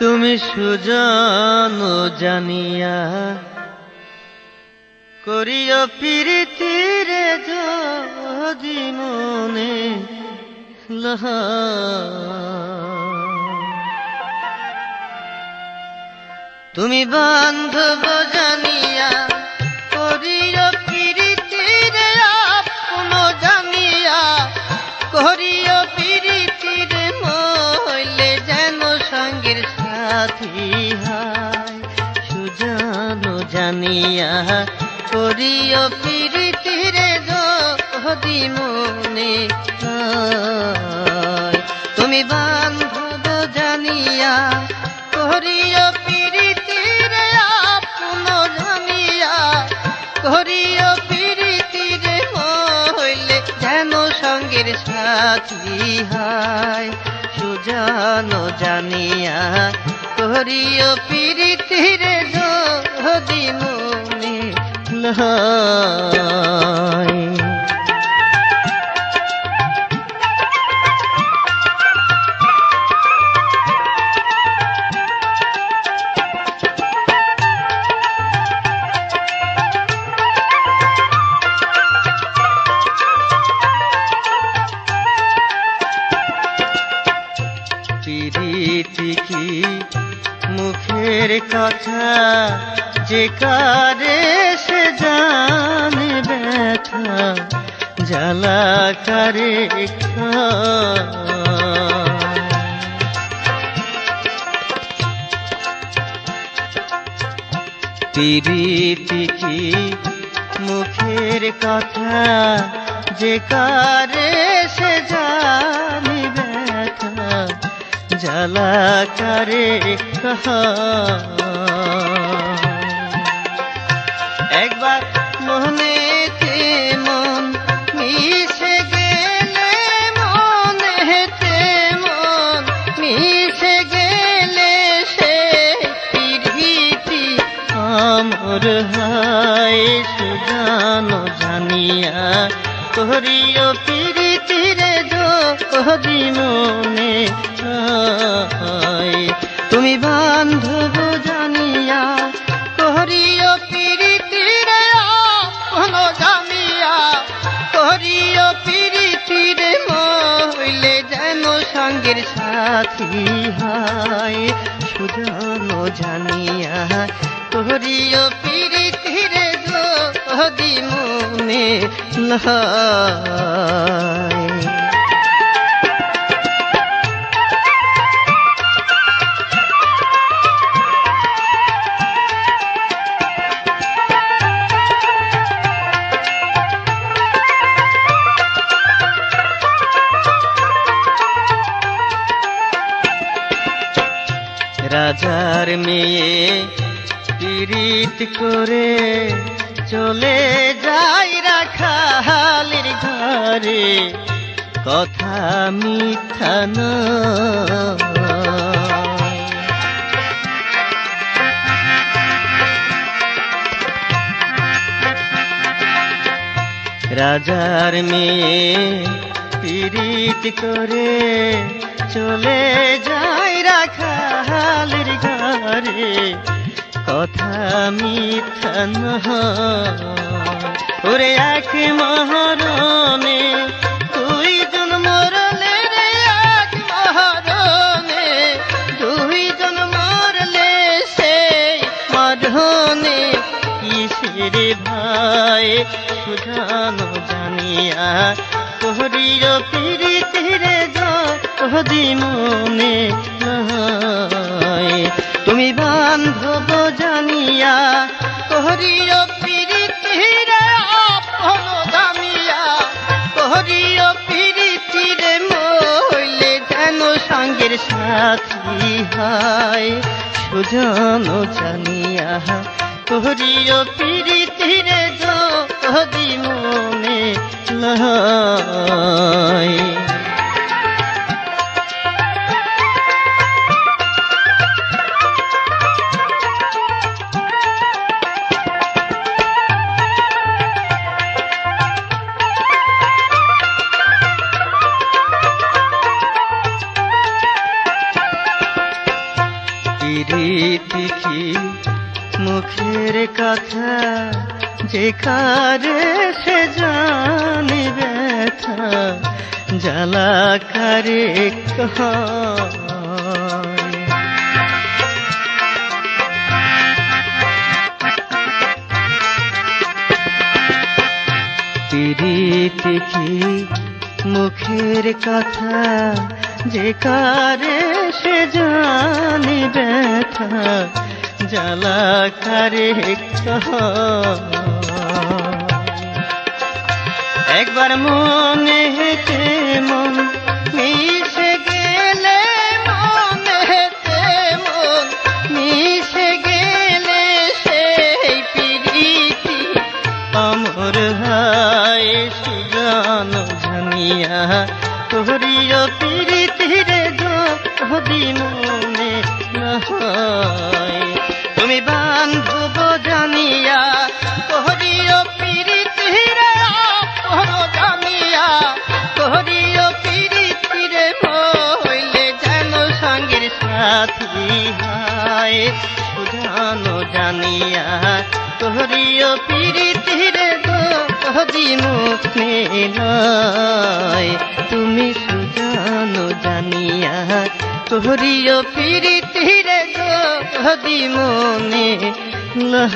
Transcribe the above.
তুমি সুজন জানিয়া করিও পিরিতিরে যদি মনে লহ। তুমি বান্ধব জানিয়া জানিয়া করিও প্রীতিরে যদি মনে তুমি বান্ধব জানিয়া করিও প্রীতিরে আপন জানিয়া করিও প্রীতিরে হইলে যেন সঙ্গের সাথী হয়। সুজানো জানিয়া করিও প্রীতিরে যদি লয় প্রীতি কি মুখের কথা যে কারে জ্বালা কারে। প্রীতি মুখের কথা যে কারে সে জানি ব্যথা জ্বালা কারে কাহা হায় সুজানো জানিয়া করিও প্রীতিরে যদি মনে তুমি বান্ধব জানিয়া করিও প্রীতিরে আপন জানিয়া করিও প্রীতিরে মইলে যেন সঙ্গের সাথী হয় সুজানো জানিয়া করিও প্রীতিরে যদি মনে লয় রাজার মেয়ে পীড়িত করে চলে যাই রাখালির ঘরে কথা মিথ্যা। রাজার মেয়ে পীড়িত করে চলে যায় রাখালের ঘরে কথা মিথ্যা। ওরে এক মহরণে তুই জন মরলে রে এক মহরণে দুই জন মরলে সেই মরণে কিসের ভাই সুধানো জানিয়া তোহরিও প্রীতিরে যদি মনে নয় তুমি বান্ধব জানিয়া তোহরিও প্রীতিরে আপন জানিয়া তোহরিও প্রীতিরে মইলে যেন সঙ্গের সাথী হয়। সুজানো জানিয়া, তোহরিও প্রীতিরে যদি মনে লয়। পিরিতি কি? মুখের কথা যে কারে সে জানি ব্যথা, জ্বালা কারে পিরিতি কি? মুখের কথা যে কারে সে জানি ব্যথা, জ্বালা কারে একবার মনে হেতে মন মিশে গেলে, মনে হেতে মন মিশে গেলে সেই পিরিতি অমর হায়, সুজান জানিয়া তোরিও পিরিতিরে যদি মনে না হয় তুমি বান্ধব জানিয়া তোরিও পিরিতিরে জানিয়া তোরিও পিরিতিরে হইলে যেন সঙ্গের সাথী হায়। জানিয়া তোরিও পিরিতিরে মুখ নয়। তুমি তোরিও পিরিতিরে গদি মনে লয়